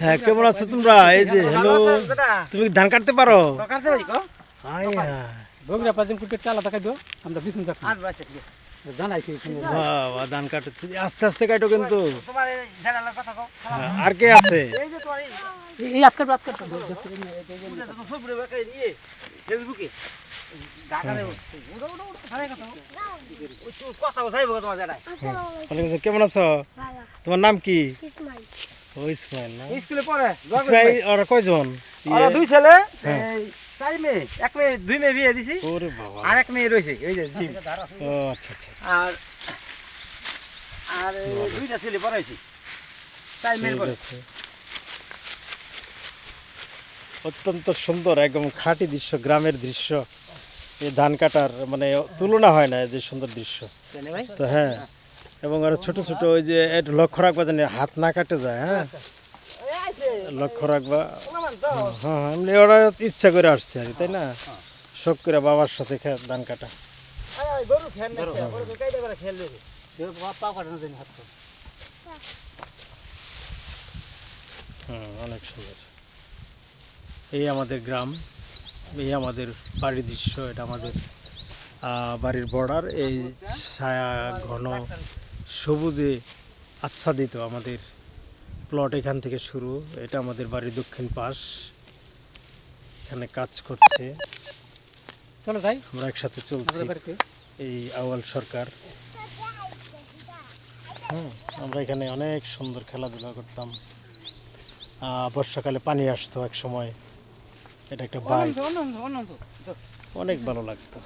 হ্যাঁ কেমন আছো তোমরা? এই যে হ্যালো তুমি ধান কাটতে পারো? হাই হাই বগুড়া পাঁচজন কুটে চালা টাকা দিও আমরা বিষ্ণু থাকি জানাইছি এখানে। বাবা ধান কাটতে আস্তে আস্তে কাটো কিন্তু। আর কে আছে? কেমন আছো? তোমার নাম কি? ইসমাইল। ও ইসমাইল না? স্কুলে পড়ে ইসমাইল ওরা কয়জন? ওরা দুই ছেলে হ্যাঁ। চার মেয়ে এক মেয়ে দুই মেয়ে বিয়ে দিছি। ওরে বাবা। আর এক মেয়ে রয়েছে ওই যে জিম। ও আচ্ছা আচ্ছা। আর আর দুইটা ছেলে পড়াইছি। চার ঠিক অত্যন্ত সুন্দর একদম খাঁটি দৃশ্য গ্রামের দৃশ্য। এই ধান কাটার মানে তুলনা হয় না যে সুন্দর দৃশ্য। তো হ্যাঁ। এবং আরও ছোট ছোট ওই যে লক্ষ্য রাখবা জানি হাত না কাটে যায় হ্যাঁ? লক্ষ্য রাখবা। হ্যাঁ হ্যাঁ, এমনি ওরা ইচ্ছা করে আসছে আর তাই না? শখ করে বাবার সাথে ধান কাটা। হুম অনেক সুন্দর। এই আমাদের গ্রাম এই আমাদের বাড়ির দৃশ্য এটা আমাদের বাড়ির বর্ডার এই ছায়া ঘন সবুজে আচ্ছাদিত আমাদের প্লট এখান থেকে শুরু। এটা আমাদের বাড়ির দক্ষিণ পাশ। এখানে কাজ করছে। চলো যাই। আমরা একসাথে চলছি। এই আওয়াল সরকার। হুম আমরা এখানে অনেক সুন্দর খেলাধুলা করতাম। বর্ষাকালে পানি আসতো এক সময়। এটা একটা অনেক ভালো লাগতো।